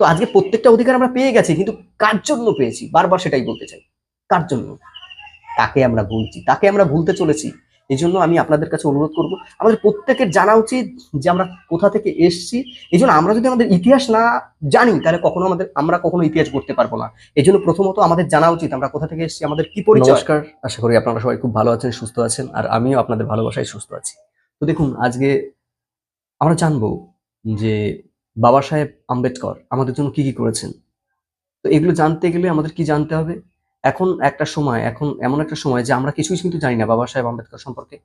তো আজকে প্রত্যেকটা অধিকার আমরা পেয়ে গেছি, কিন্তু কার জন্য পেয়েছি? বারবার সেটাই বলতে চাই। কার জন্য? তাকে আমরা ভুলছি, তাকে আমরা ভুলতে চলেছি। এই জন্য আমি আপনাদের কাছে অনুরোধ করব, আমাদের প্রত্যেকের জানা উচিত যে আমরা কোথা থেকে এসেছি। এই জন্য আমরা যদি আমাদের ইতিহাস না জানি, তাহলে কখনো আমাদের, আমরা কখনো ইতিহাস করতে পারব না। এই জন্য প্রথমত আমাদের জানা উচিত আমরা কোথা থেকে এসেছি, আমাদের কি পরিচয়। নমস্কার, আশা করি আপনারা সবাই খুব ভালো আছেন, সুস্থ আছেন, আর আমিও আপনাদের ভালোবাসায় সুস্থ আছি। তো দেখুন, আজকে আমরা জানব যে বাবা সাহেব আম্বেদকর, আমাদের জন্য কি কি করেছেন? তো এগুলো জানতে গেলে আমাদের কি জানতে হবে? এখন একটা সময়, এখন এমন একটা সময় যে আমরা কিছুই কিন্তু জানি না বাবা সাহেব আম্বেদকর সম্পর্কে।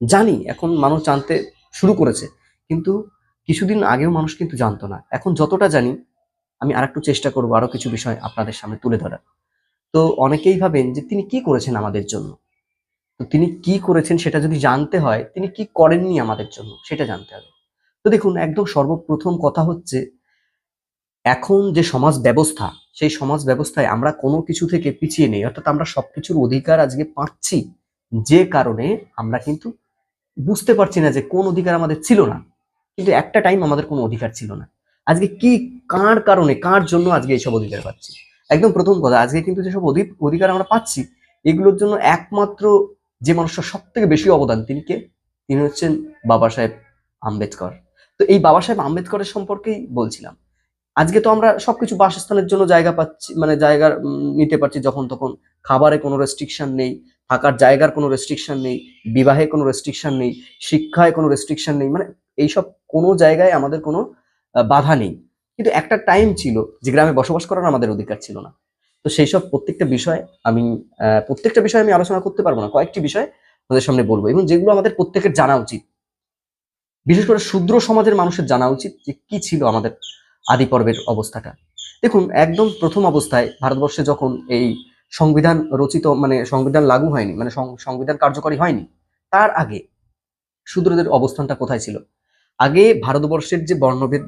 জানি, এখন মানুষ জানতে শুরু করেছে, কিন্তু কিছুদিন আগেও মানুষ কিন্তু জানতো না। এখন যতটা জানি, আমি আর একটু চেষ্টা করব আরও কিছু বিষয় আপনাদের সামনে তুলে ধরার। তো অনেকেই ভাবেন যে তিনি কি করেছেন আমাদের জন্য? তো তিনি কি করেছেন সেটা যদি জানতে হয়, তিনি কি করেননি আমাদের জন্য, সেটা জানতে হবে। তো দেখুন, একদম সর্বপ্রথম কথা হচ্ছে, এখন যে সমাজ ব্যবস্থা, সেই সমাজ ব্যবস্থায় আমরা কোনো কিছু থেকে পিছিয়ে নেই, অর্থাৎ আমরা সবকিছুর অধিকার আজকে পাচ্ছি, যে কারণে আমরা কিন্তু বুঝতে পারছি না যে কোন অধিকার আমাদের ছিল না, কিন্তু একটা টাইম আমাদের কোনো অধিকার ছিল না। আজকে কি, কার কারণে, কার জন্য আজকে এইসব অধিকার পাচ্ছি? একদম প্রথম কথা, আজকে কিন্তু যেসব অধিক অধিকার আমরা পাচ্ছি, এগুলোর জন্য একমাত্র যে মানুষটা সব থেকে বেশি অবদান, তিনি কে? তিনি হচ্ছেন বাবা সাহেব আম্বেদকর। তো এই বাবা সাহেব আম্বেদকরের সম্পর্কেই বলছিলাম। আজকে তো আমরা সবকিছু বাসস্থানের জন্য জায়গা পাচ্ছি মানে জায়গা নিতে পারছি, যখন তখন খাবারে কোনো রেস্ট্রিকশন নেই, থাকার জায়গার কোনো রেস্ট্রিকশন নেই, বিবাহে কোনো রেস্ট্রিকশন নেই, শিক্ষায় কোনো রেস্ট্রিকশন নেই মানে এইসব কোনো জায়গায় আমাদের কোনো বাধা নেই। কিন্তু একটা টাইম ছিল যে গ্রামে বসবাস করার আমাদের অধিকার ছিল না। তো সেই সব প্রত্যেকটা বিষয় আমি প্রত্যেকটা বিষয় আমি আলোচনা করতে পারব না, কয়েকটি বিষয় আমাদের সামনে বলব। এবং যেগুলো আমাদের প্রত্যেকের জানা উচিত। বিশেষ করে শূদ্র সমাজের মানুষের জানা উচিত যে কি ছিল আমাদের আদি পর্বের অবস্থাটা। দেখুন, একদম প্রথম অবস্থায় ভারতবর্ষে যখন এই সংবিধান রচিত মানে সংবিধান লাগু হয়নি মানে সংবিধান কার্যকরী হয়নি, তার আগে শূদ্রদের অবস্থানটা কোথায় ছিল? আগে ভারতবর্ষের যে বর্ণভেদ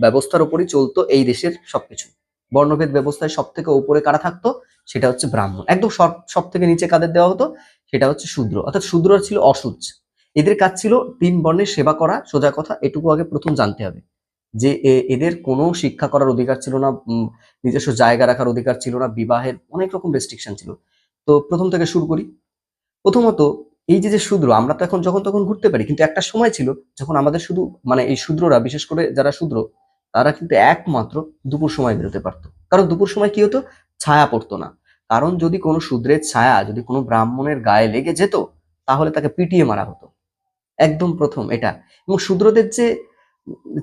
ব্যবস্থার উপরই চলতো এই দেশের সবকিছু। বর্ণভেদ ব্যবস্থায় সব থেকে উপরে কারা থাকতো? সেটা হচ্ছে ব্রাহ্মণ। একদম সব সব থেকে নিচে কাদের দেওয়া হতো? সেটা হচ্ছে শূদ্র। অর্থাৎ শূদ্র ছিল অসুচ। এদের কাজ ছিল তিন বর্ণের সেবা করা, সোজা কথা, এটুকু আগে প্রথম জানতে হবে। যে এদের কোনো শিক্ষা করার অধিকার ছিল না নিজস্ব জায়গা রাখার অধিকার ছিল না, বিবাহের অনেক রকম রেস্ট্রিকশন ছিল। তো প্রথম থেকে শুরু করি। প্রথমত, এই যে যে শূদ্র, আমরা তো এখন যখন তখন ঘুরতে পারি, কিন্তু একটা সময় ছিল যখন আমাদের শুধু মানে এই শূদ্ররা, বিশেষ করে যারা শূদ্র, তারা কিন্তু একমাত্র দুপুর সময় বেরোতে পারতো। কারণ দুপুর সময় কি হতো? ছায়া পড়তো না। কারণ যদি কোনো শূদ্রের ছায়া, যদি কোনো ব্রাহ্মণের গায়ে লেগে যেত, তাহলে তাকে পিটিয়ে মারা হতো। একদম প্রথম এটা। এবং শূদ্রদের যে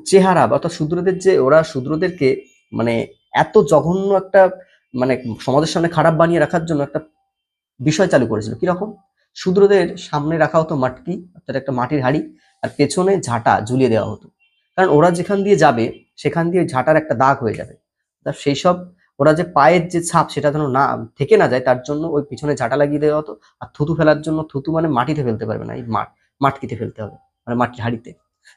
চেহারা বা অর্থাৎ শূদ্রদের যে, ওরা শূদ্রদেরকে মানে এত জঘন্য একটা মানে সমাজের সামনে খারাপ বানিয়ে রাখার জন্য একটা বিষয় চালু করেছিল। কীরকম? শূদ্রদের সামনে রাখা হতো মাটকি, অর্থাৎ একটা মাটির হাড়ি, আর পেছনে ঝাঁটা ঝুলিয়ে দেওয়া হতো। কারণ ওরা যেখান দিয়ে যাবে, সেখান দিয়ে ঝাঁটার একটা দাগ হয়ে যাবে। তা সেই সব ওরা যে পায়ের যে ছাপ, সেটা যেন না থেকে না যায়, তার জন্য ওই পিছনে ঝাঁটা লাগিয়ে দেওয়া হতো। আর থুতু ফেলার জন্য থুতু মানে মাটিতে ফেলতে পারবে না, এই মাঠ। মাটকিতে ফেলতে হবে মানে মাটির হাড়িতে।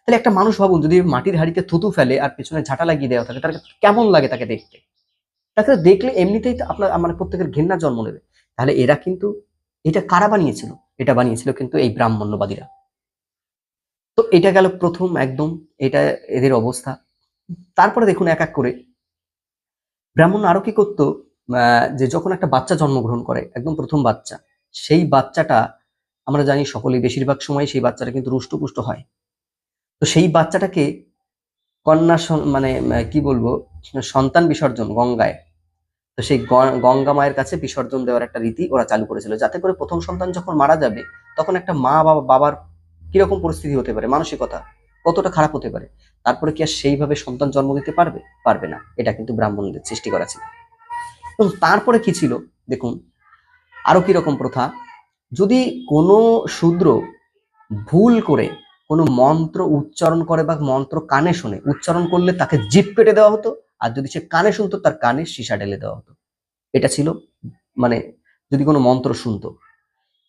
তাহলে একটা মানুষ ভাবুন, যদি মাটির হাড়িতে থুতু ফেলে আর পেছনে ঝাঁটা লাগিয়ে দেওয়া থাকে তার কেমন লাগে তাকে দেখতে? তাকে দেখলে এমনিতেই তো আপনার মানে প্রত্যেকের ঘৃণা জন্ম নেবে। তাহলে এরা কিন্তু, এটা কারা বানিয়েছিল? এটা বানিয়েছিল কিন্তু এই ব্রাহ্মণ্যবাদীরা। তো এটা গেল প্রথম একদম, এটা এদের অবস্থা। তারপরে দেখুন এক এক করে। ব্রাহ্মণ আরও কি করতো? যে যখন একটা বাচ্চা জন্মগ্রহণ করে, একদম প্রথম বাচ্চা, সেই বাচ্চাটা আমরা জানি সকলেই বেশিরভাগ সময় সেই বাচ্চাটা কিন্তু রুষ্টপুষ্ট হয়। তো সেই বাচ্চাটাকে কন্যা মানে কি বলব, সন্তান বিসর্জন গঙ্গায়। তো সেই গঙ্গা মায়ের কাছে বিসর্জন দেওয়ার একটা রীতি ওরা চালু করেছিল। যাতে করে প্রথম সন্তান যখন মারা যাবে, তখন একটা মা বাবা বাবার কীরকম পরিস্থিতি হতে পারে, মানসিকতা কতটা খারাপ হতে পারে। তারপরে কি আর সেইভাবে সন্তান জন্ম দিতে পারবে? পারবে না। এটা কিন্তু ব্রাহ্মণদের সৃষ্টি করা ছিল। এবং তারপরে কি ছিল? দেখুন, আরও কীরকম প্রথা? যদি কোনো শূদ্র ভুল করে, কোনো মন্ত্র উচ্চারণ করে বা মন্ত্র কানে শোনে, উচ্চারণ করলে তাকে জিভ পেটে দেওয়া হতো, আর যদি সে কানে শুনতো, তার কানে সীসা ঢেলে দেওয়া হতো। এটা ছিল মানে যদি কোনো মন্ত্র শুনতো।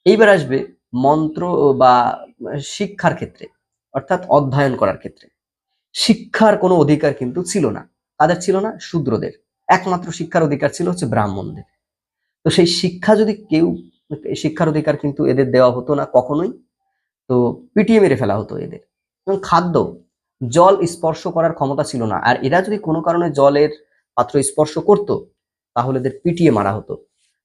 এইবার আসবে মন্ত্র বা শিক্ষার ক্ষেত্রে, অর্থাৎ অধ্যয়ন করার ক্ষেত্রে। শিক্ষার কোনো অধিকার কিন্তু ছিল না তাদের ছিল না? শূদ্রদের। একমাত্র শিক্ষার অধিকার ছিল হচ্ছে ব্রাহ্মণদের। তো সেই শিক্ষা যদি কেউ শিক্ষার অধিকার কিন্তু এদের দেওয়া হতো না কখনোই। তো পিটিয়ে মেরে ফেলা হতো এদের। এবং খাদ্য, জল স্পর্শ করার ক্ষমতা ছিল না। আর এরা যদি কোনো কারণে জলের পাত্র স্পর্শ করত, তাহলে এদের পিটিয়ে মারা হতো।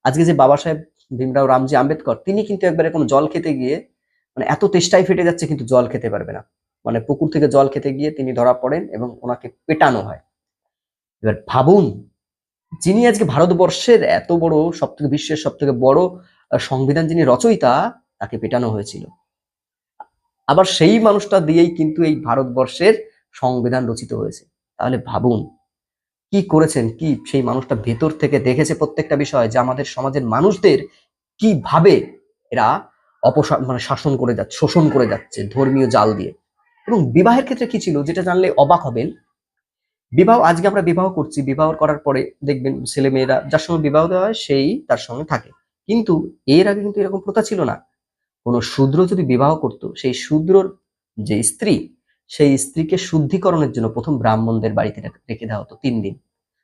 আজকে যে বাবা সাহেব ভীমরাও রামজি আম্বেদকর, তিনি কিন্তু একবার এরকম জল খেতে গিয়ে মানে এত তেষ্টায় ফেটে যাচ্ছে কিন্তু জল খেতে পারবে না। মানে পুকুর থেকে জল খেতে গিয়ে তিনি ধরা পড়েন এবং ওনাকে পেটানো হয়। এবার ভাবুন, যিনি আজকে ভারতবর্ষের এত বড় সব থেকে বিশ্বের সব থেকে বড় সংবিধান যিনি রচয়িতা, তাকে পেটানো হয়েছিল। আবার সেই মানুষটা দিয়েই কিন্তু এই ভারতবর্ষের সংবিধান রচিত হয়েছে। তাহলে ভাবুন, কি করেছেন, কি সেই মানুষটা ভেতর থেকে দেখেছে প্রত্যেকটা বিষয় যে আমাদের সমাজের মানুষদের কীভাবে এরা অপশা মানে শাসন করে যাচ্ছে শোষণ করে যাচ্ছে ধর্মীয় জাল দিয়ে? এবং বিবাহের ক্ষেত্রে কি ছিল যেটা জানলে অবাক হবেন? বিবাহ, আজকে আমরা বিবাহ করছি, বিবাহ করার পরে দেখবেন ছেলে মেয়েরা যার সঙ্গে বিবাহ দেওয়া হয়, সেই তার সঙ্গে থাকে। কিন্তু এর আগে কিন্তু এরকম প্রথা ছিল না। কোনো শূদ্র যদি বিবাহ করত, সেই শূদ্রর যে স্ত্রী, সেই স্ত্রীকে শুদ্ধিকরণের জন্য প্রথম ব্রাহ্মণদের বাড়িতে রেখে- দেওয়া হতো তিন দিন।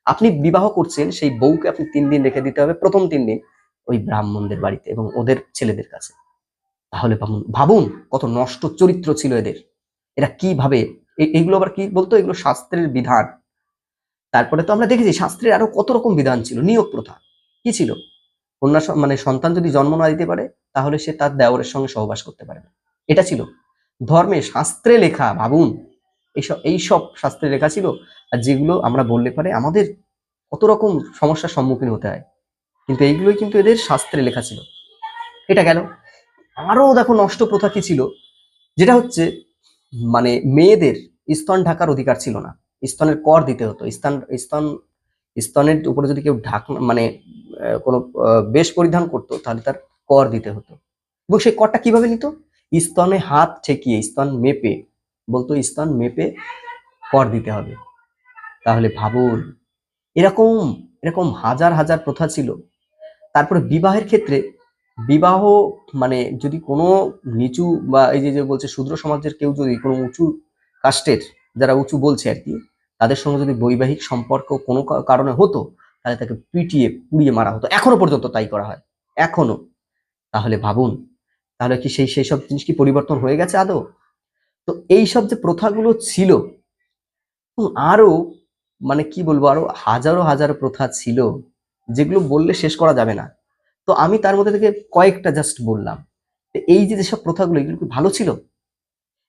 আপনি বিবাহ করছেন, সেই বউকে আপনি তিন দিন রেখে দিতে হবে প্রথম তিন দিন ওই ব্রাহ্মণদের বাড়িতে এবং ওদের ছেলেদের কাছে। তাহলে ভাবুন ভাবুন কত নষ্ট চরিত্র ছিল এদের। এরা কীভাবে এগুলো আবার কি বলতো? এগুলো শাস্ত্রের বিধান। তারপরে তো আমরা দেখেছি, শাস্ত্রের আরও কত রকম বিধান ছিল? নিয়োগ প্রথা। কি ছিল? কন্যা মানে সন্তান যদি জন্ম না দিতে পারে, তাহলে সে তার দেওরের সঙ্গে সহবাস করতে পারে না। এটা ছিল ধর্মে শাস্ত্রে লেখা, ভাবুন। এইসব এইসব শাস্ত্রে লেখা ছিল, আর যেগুলো আমরা বললে পারে আমাদের কত রকম সমস্যার সম্মুখীন হতে হয়। কিন্তু এইগুলোই কিন্তু এদের শাস্ত্রে লেখা ছিল। এটা গেল। আরও দেখো নষ্ট প্রথা কি ছিল? যেটা হচ্ছে মানে মেয়েদের স্তন ঢাকার অধিকার ছিল না। স্তনের কর দিতে হতো। স্তন স্তন, স্তনের উপরে যদি কেউ ঢাক মানে কোনো বেশ পরিধান করতো, তাহলে তার কর দিতে হতো। এবং সেই করটা কীভাবে নিত? স্তনে হাত ঠেকিয়ে, স্তন মেপে, বলতো স্তন মেপে কর দিতে হবে। তাহলে ভাবুন, এরকম এরকম হাজার হাজার প্রথা ছিল। তারপরে বিবাহের ক্ষেত্রে, বিবাহ মানে যদি কোনো নিচু বা এই যে বলছে শূদ্র সমাজের কেউ যদি কোনো উঁচু কাস্টের, যারা উঁচু বলছে আর কি, তাদের সঙ্গে যদি বৈবাহিক সম্পর্ক কোনো কারণে হতো তাহলে তাকে পিটিয়ে পুড়িয়ে মারা হতো। এখনও পর্যন্ত তাই করা হয়। এখনও। তাহলে ভাবুন, তাহলে কি সেই সেই সব জিনিস কি পরিবর্তন হয়ে গেছে আদৌ? তো এই সব যে প্রথাগুলো ছিল এবং আরও মানে কি বলব, আরও হাজারো হাজারো প্রথা ছিল, যেগুলো বললে শেষ করা যাবে না। তো আমি তার মধ্যে থেকে কয়েকটা জাস্ট বললাম। এই যে যেসব প্রথাগুলো, এগুলো কি ভালো ছিল?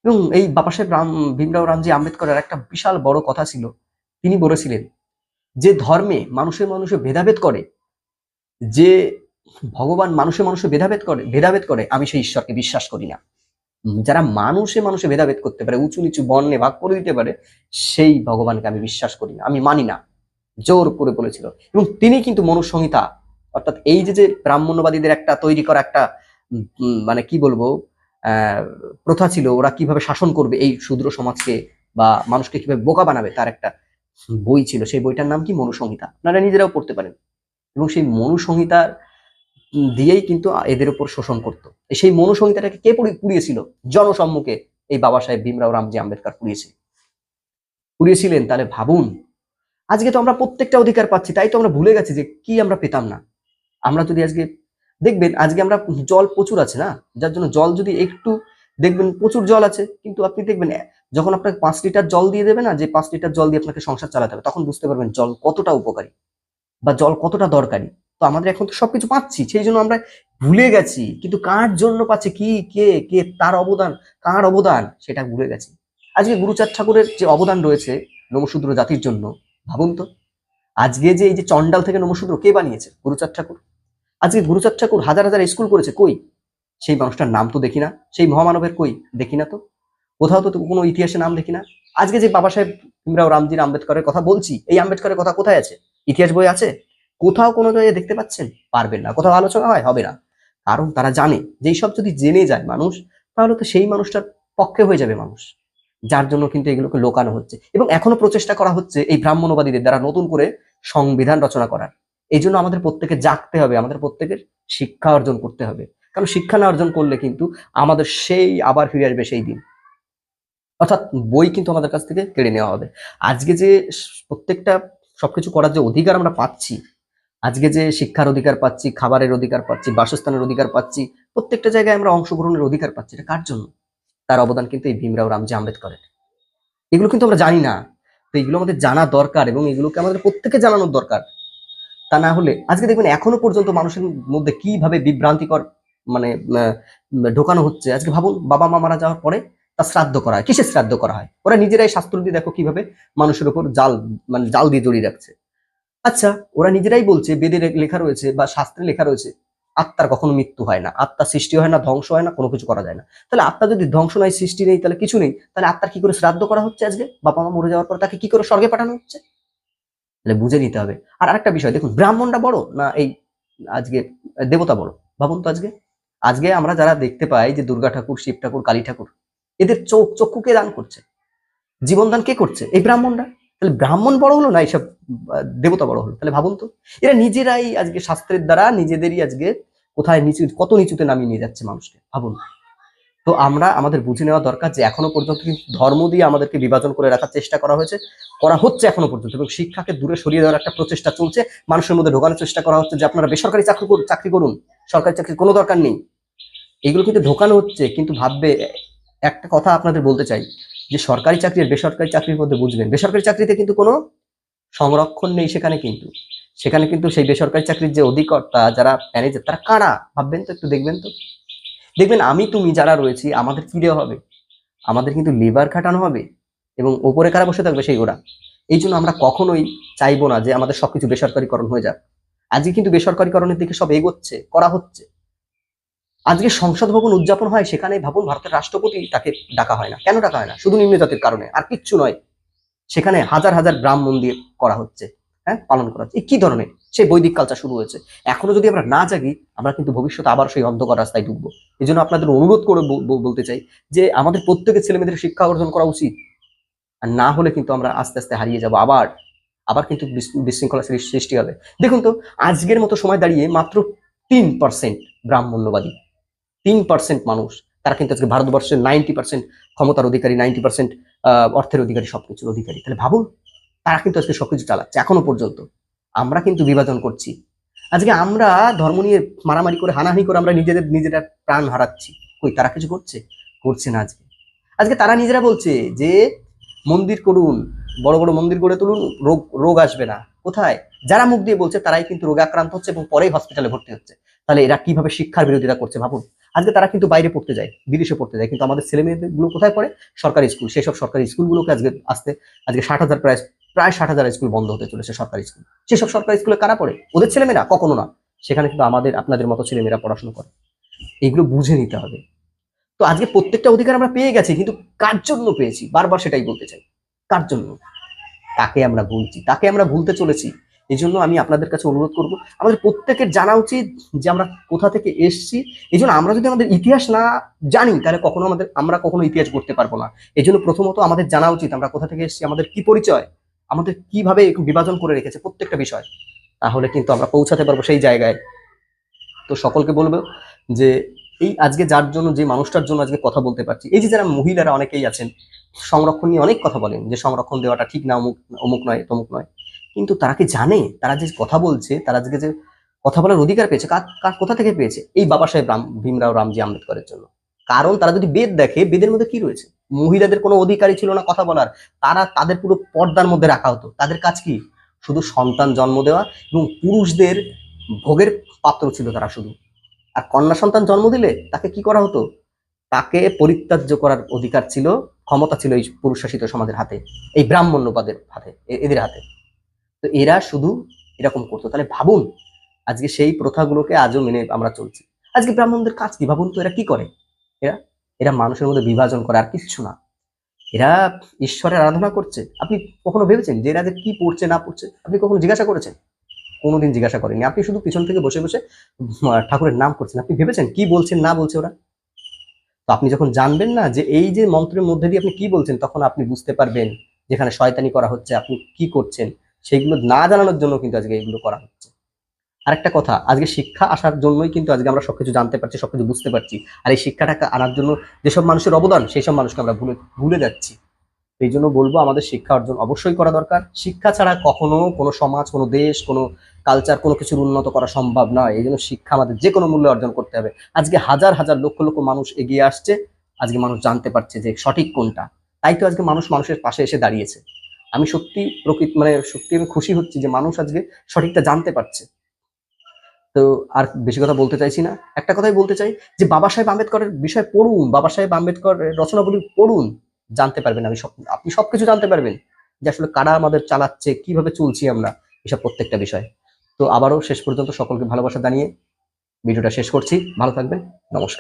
এবং এই বাবা সাহেব রাম, ভীমরাও রামজি আম্বেদকরের একটা বিশাল বড় কথা ছিল। তিনি বলেছিলেন যে ধর্মে মানুষের মানুষে ভেদাভেদ করে, যে ভগবান মানুষে মানুষে ভেদাভেদ করে ভেদাভেদ করে, আমি সেই ঈশ্বরকে বিশ্বাস করি না। যারা মানুষে মানুষে ভেদাভেদ করতে পারে, উঁচু নিচু বর্ণে ভাগ করে দিতে পারে, সেই ভগবানকে আমি বিশ্বাস করি না, আমি মানি না। জোর করে বলেছিল। এবং তিনি কিন্তু মনুসংহিতা, অর্থাৎ এই যে যে ব্রাহ্মণ্যবাদীদের একটা তৈরি করা একটা মানে কি বলব প্রথা ছিল, ওরা কীভাবে শাসন করবে এই শূদ্র সমাজকে বা মানুষকে কীভাবে বোকা বানাবে, তার একটা বই ছিল, সেই বইটার নাম কি? মনুসংহিতা। আপনারা নিজেরাও পড়তে পারেন। এবং সেই মনুসংহিতার দিয়েই কিন্তু এদের উপর শোষণ করতো। সেই মনুসংহিতাটাকে কে পুড়ি- পুড়িয়েছিল? জনসম্মুখে এই বাবা সাহেব ভীমরাও রামজি আম্বেদকর পুড়িয়েছে। পুড়িয়েছিলেন, তাহলে ভাবুন, আজকে তো আমরা প্রত্যেকটা অধিকার পাচ্ছি, তাই তো আমরা ভুলে গেছি যে কি আমরা পেতাম না। আমরা যদি আজকে দেখবেন, আজকে আমরা জল প্রচুর আছে না? যার জন্য জল যদি একটু দেখবেন প্রচুর জল আছে, কিন্তু আপনি দেখবেন, যখন আপনাকে পাঁচ লিটার জল দিয়ে দেবে না, যে পাঁচ লিটার জল দিয়ে আপনাকে সংসার চালাতে হবে, তখন বুঝতে পারবেন জল কতটা উপকারী বা জল কতটা দরকারি। তো আমাদের এখন তো সবকিছু পাচ্ছি, সেই জন্য আমরা ভুলে গেছি, কিন্তু কার জন্য পাচ্ছে, কি, কে কে, তার অবদান, কার অবদান, সেটা ভুলে গেছি। আজকে গুরুচাঁদ ঠাকুরের যে অবদান রয়েছে নমশূদ্র জাতির জন্য, ভাবুন তো, আজকে যে এই যে চন্ডাল থেকে নমশূদ্র কে বানিয়েছে? গুরুচাঁদ ঠাকুর। আজকে গুরুচাঁদ ঠাকুর হাজার হাজার স্কুল করেছে, কই? সেই মানুষটার নাম তো দেখি না। সেই মহামানবের কই? দেখি না তো। কোথাও তো কোনো ইতিহাসে নাম দেখি না। আজকে যে বাবা সাহেব ভীমরাও রামজির আম্বেদকরের কথা বলছি, এই আম্বেদকরের কথা কোথায় আছে? ইতিহাস বই আছে? কোথাও কোনো জায়গায় দেখতে পাচ্ছেন? পারবেন না। কোথাও আলোচনা হয়? হবে না। কারণ তারা জানে যে সব যদি জেনে যায় মানুষ, তাহলে তো সেই মানুষটার পক্ষে হয়ে যাবে মানুষ। যার জন্য কিন্তু এগুলোকে লোকানো হচ্ছে। এবং এখনও প্রচেষ্টা করা হচ্ছে এই ব্রাহ্মণবাদীদের দ্বারা নতুন করে সংবিধান রচনা করার। এই জন্য আমাদের প্রত্যেকে জাগতে হবে। আমাদের প্রত্যেকের শিক্ষা অর্জন করতে হবে। কারণ শিক্ষা না অর্জন করলে কিন্তু আমাদের সেই আবার ফিরে আসবে সেই দিন। অর্থাৎ বই কিন্তু আমাদের কাছ থেকে কেড়ে নেওয়া হবে। আজকে যে প্রত্যেকটা সবকিছু করার যে অধিকার আমরা পাচ্ছি, আজকে যে শিক্ষার অধিকার পাচ্ছি, খাবারের অধিকার পাচ্ছি, বাসস্থানের অধিকার পাচ্ছি, প্রত্যেকটা জায়গায় আমরা অংশগ্রহণের অধিকার পাচ্ছি, এটা কার জন্য? তার অবদান কিন্তু এই ভীমরাও রামজি আম্বেদকরের। এগুলো কিন্তু আমরা জানি না। তো এগুলো আমাদের জানা দরকার এবং এগুলোকে আমাদের প্রত্যেকে জানানোর দরকার। তা না হলে আজকে দেখবেন এখনও পর্যন্ত মানুষের মধ্যে কীভাবে বিভ্রান্তিকর মানে ঢোকানো হচ্ছে। আজকে ভাবুন, বাবা মা মারা যাওয়ার পরে তার শ্রাদ্ধ করা হয়। কিসের শ্রাদ্ধ করা হয়? ওরা নিজেরাই শাস্ত্র দিয়ে দেখো কীভাবে মানুষের উপর জাল মানে জাল দিয়ে জড়িয়ে রাখছে। আচ্ছা ওরা নিজেরাই বলছে, বেদে লেখা রয়েছে বা শাস্ত্রে লেখা রয়েছে, আত্মার কখনো মৃত্যু হয় না আত্মা সৃষ্টি হয় না, ধ্বংস হয় না, কোনো কিছু করা যায় না। তাহলে আত্মা যদি ধ্বংস নয়, সৃষ্টি নেই, তাহলে কিছু নেই, তাহলে আত্মার কি করে শ্রাদ্ধ করা হচ্ছে আজকে? বাবা মা মরে যাওয়ার পর তাকে কি করে স্বর্গে পাঠানো হচ্ছে? তাহলে বুঝে নিতে হবে। আর আরেকটা বিষয়, দেখুন ব্রাহ্মণটা বড় না এই আজকে দেবতা বড়? ভাবুন তো আজকে। আজকে আমরা যারা দেখতে পাই যে দুর্গা ঠাকুর, শিব ঠাকুর, কালী ঠাকুর, এদের চোখ চক্ষু কে দান করছে। জীবনদান কে করছে? এই ব্রাহ্মণরা। তাহলে ব্রাহ্মণ বড় হলো না এইসব দেবতা বড় হলো? তাহলে ভাবুন তো। এরা নিজেরাই আজকে শাস্ত্রের দ্বারা নিজেদেরই আজকে কোথায় নিচু, কত নিচুতে নামিয়ে নিয়ে যাচ্ছে মানুষকে? ভাবুন। তো আমরা, আমাদের বুঝে নেওয়া দরকার যে এখনও পর্যন্ত কিন্তু ধর্ম দিয়ে আমাদেরকে বিভাজন করে রাখার চেষ্টা করা হয়েছে, করা হচ্ছে এখনও পর্যন্ত এবং শিক্ষাকে দূরে সরিয়ে দেওয়ার একটা প্রচেষ্টা চলছে। মানুষের মধ্যে ঢোকানোর চেষ্টা করা হচ্ছে যে আপনারা বেসরকারি চাকরি চাকরি করুন। সরকারি চাকরির কোনো দরকার নেই। এগুলো কিন্তু ঢোকানো হচ্ছে, কিন্তু ভাববে, একটা কথা আপনাদের বলতে চাই, যে সরকারি চাকরি আর বেসরকারি চাকরির মধ্যে বুঝবেন, বেসরকারি চাকরিতে কিন্তু কোনো সংরক্ষণ নেই সেখানে কিন্তু। সেখানে কিন্তু সেই বেসরকারি চাকরির যে অধিকর্তা, যারা ম্যানেজার তারা কারা? ভাববেন তো একটু দেখবেন তো। দেখবেন আমি, তুমি যারা রয়েছি, আমাদের কি দেওয়া হবে? আমাদের কিন্তু লেবার খাটানো হবে এবং ওপরে কারা বসে থাকবে? সেই ওরা। এই জন্য আমরা কখনোই চাইব না যে আমাদের সবকিছু বেসরকারিকরণ হয়ে যাক। আজকে কিন্তু বেসরকারিকরণের দিকে সব এগোচ্ছে, করা হচ্ছে। আজকে সংসদ ভবন উদযাপন হয় সেখানে ভাবুন ভারতের রাষ্ট্রপতি তাকে ডাকা হয় না। কেন ডাকা হয় না? শুধু নিম্ন জাতির কারণে, আর কিচ্ছু নয়। সেখানে হাজার হাজার ব্রাহ্মণ দিয়ে করা হচ্ছে হ্যাঁ পালন করা হচ্ছে। কি ধরনের? সেই বৈদিক কালচার শুরু হয়েছে। এখনও যদি আমরা না জাগি, আমরা কিন্তু ভবিষ্যতে আবার সেই অন্ধকার রাস্তায় ঢুকবো এই জন্য আপনাদের অনুরোধ করে বল- বল- বলতে চাই যে আমাদের প্রত্যেকের ছেলেমেয়েদের শিক্ষা অর্জন করা উচিত। আর না হলে কিন্তু আমরা আস্তে আস্তে হারিয়ে যাব আবার। আবার কিন্তু বিশৃঙ্খলা সৃষ্টি হবে। দেখুন তো, আজকের মতো সময় দাঁড়িয়ে মাত্র তিন পার্সেন্ট ব্রাহ্মণ্যবাদী তিন পার্সেন্ট মানুষ। তারা কিন্তু আজকে ভারতবর্ষের নাইনটি পার্সেন্ট ক্ষমতার অধিকারী নাইনটি পার্সেন্ট অর্থের অধিকারী, সবকিছুর অধিকারী। তাহলে ভাবুন, তারা কিন্তু আজকে সবকিছু চালাচ্ছে। এখনও পর্যন্ত আমরা কিন্তু বিভাজন করছি। আজকে আমরা ধর্ম নিয়ে মারামারি করে, হানাহানি করে আমরা নিজেদের, নিজেরা প্রাণ হারাচ্ছি। কই, তারা কিছু করছে? করছে না আজকে। আজকে তারা নিজেরা বলছে যে, মন্দির করুন, বড় বড় মন্দির গড়ে তুলুন, রোগ রোগ আসবে না। কোথায়? যারা মুখ দিয়ে বলছে তারাই কিন্তু রোগে আক্রান্ত হচ্ছে এবং পরেই হসপিটালে ভর্তি হচ্ছে। তাহলে এরা কীভাবে শিক্ষার বিরোধিতা করছে ভাবুন? আজকে তারা কিন্তু বাইরে পড়তে যায়, বিদেশে পড়তে যায়, কিন্তু আমাদের ছেলে মেয়েগুলো কোথায় পড়ে? সরকারি স্কুল সেসব সরকারি স্কুলগুলোকে আজকে আসতে, আজকে ষাট হাজার প্রায় প্রায় ষাট হাজার স্কুল বন্ধ হতে চলেছে সরকারি স্কুল সেসব সরকারি স্কুলে কারা পড়ে? ওদের ছেলেমেয়েরা? কখনো না। সেখানে কিন্তু আমাদের, আপনাদের মতো ছেলেমেয়েরা পড়াশোনা করে। এইগুলো বুঝে নিতে হবে। তো আজকে প্রত্যেকটা অধিকার আমরা পেয়ে গেছি, কিন্তু কার জন্য পেয়েছি? বারবার সেটাই বলতে চাই। কার জন্য? তাকে আমরা ভুলছি। তাকে আমরা ভুলতে চলেছি। এই জন্য আমি আপনাদের কাছে অনুরোধ করব, আমাদের প্রত্যেকের জানা উচিত যে আমরা কোথা থেকে এসছি। এই জন্য আমরা যদি আমাদের ইতিহাস না জানি, তাহলে কখনো আমাদের, আমরা কখনো ইতিহাস করতে পারব না। এই জন্য প্রথমত আমাদের জানা উচিত আমরা কোথা থেকে এসেছি, আমাদের কি পরিচয়, আমাদের কীভাবে বিভাজন করে রেখেছে প্রত্যেকটা বিষয়। তাহলে কিন্তু আমরা পৌঁছাতে পারব সেই জায়গায়। তো সকলকে বলব যে এই আজকে যার জন্য, যে মানুষটার জন্য আজকে কথা বলতে পারছি, এই যে যারা মহিলারা অনেকেই আছেন, সংরক্ষণ নিয়ে অনেক কথা বলেন, যে সংরক্ষণ দেওয়াটা ঠিক না, অমুক অমুক নয়, তমুক নয়। কিন্তু তারা কি জানে? তারা যে কথা বলছে, তারা যে কথা বলার অধিকার পেয়েছে কোথা থেকে পেয়েছে? এই বাবা সাহেব রাম, ভীমরাও রামজি আম্বেদকরের জন্য। কারণ তারা যদি বেদ দেখে, বেদের মধ্যে কি রয়েছে? মহিলাদের কোনো অধিকারই ছিল না কথা বলার। তারা তাদের পুরো পর্দার মধ্যে রাখা হতো। তাদের কাজ কি? শুধু সন্তান জন্ম দেওয়া এবং পুরুষদের ভোগের পাত্র ছিল তারা শুধু। আর কন্যা সন্তান জন্ম দিলে তাকে কি করা হতো? তাকে পরিত্যাজ্য করার অধিকার ছিল, ক্ষমতা ছিল এই পুরুষ শাসিত সমাজের হাতে, এই ব্রাহ্মণ্যবাদের হাতে এদের হাতে। তো এরা শুধু এরকম করতো। তাহলে ভাবুন, আজকে সেই প্রথাগুলোকে আজও মেনে আমরা চলছি। আজকে ব্রাহ্মণদের কাজ কি? ভাবুন তো এরা কি করে? এরা এরা মানুষের মধ্যে বিভাজন করে আর কিচ্ছু না। এরা ঈশ্বরের আরাধনা করছে। আপনি কখনো ভেবেছেন যে এরা যে কি পড়ছে, না পড়ছে? আপনি কখনো জিজ্ঞাসা করেছেন? কোনোদিন জিজ্ঞাসা করেনি আপনি শুধু পিছন থেকে বসে বসে ঠাকুরের নাম করছেন। আপনি ভেবেছেন কি বলছেন, না বলছে ওরা? তো আপনি যখন জানবেন না যে এই যে মন্ত্রের মধ্যে দিয়ে আপনি কি বলছেন, তখন আপনি বুঝতে পারবেন যেখানে শয়তানি করা হচ্ছে, আপনি কি করছেন। সেইগুলো না জানানোর জন্য কিন্তু আজকে এগুলো করা হচ্ছে। আরেকটা কথা, আজকে শিক্ষা আসার জন্যই কিন্তু আজকে আমরা সবকিছু জানতে পারছি, সবকিছু বুঝতে পারছি। আর এই শিক্ষাটাকে আনার জন্য যেসব মানুষের অবদান সেই সব মানুষকে আমরা ভুলে ভুলে যাচ্ছি। এই জন্য বলব আমাদের শিক্ষা অর্জন অবশ্যই করা দরকার। শিক্ষা ছাড়া কখনো কোনো সমাজ, কোনো দেশ, কোনো কালচার কোনো কিছুর উন্নত করা সম্ভব নয়। এই জন্য শিক্ষা আমাদের যে কোনো মূল্যে অর্জন করতে হবে। আজকে হাজার হাজার লক্ষ লক্ষ মানুষ এগিয়ে আসছে। আজকে মানুষ জানতে পারছে যে সঠিক কোনটা। তাই তো আজকে মানুষ মানুষের পাশে এসে দাঁড়িয়েছে। আমি সত্যি প্রকৃত মানে সত্যি আমি খুশি হচ্ছি যে মানুষ আজকে সঠিকটা জানতে পারছে। তো আর বেশি কথা বলতে চাইছি না। একটা কথাই বলতে চাই যে বাবা সাহেব আম্বেদকরের বিষয় পড়ুন, বাবা সাহেব আম্বেদকর রচনাগুলি পড়ুন, জানতে পারবেন আমি সব আপনি সবকিছু জানতে পারবেন যে আসলে কারা আমাদের চালাচ্ছে, কীভাবে চলছি আমরা, এসব প্রত্যেকটা বিষয়। তো আবারও শেষ পর্যন্ত সকলকে ভালোবাসা জানিয়ে ভিডিওটা শেষ করছি। ভালো থাকবেন। নমস্কার।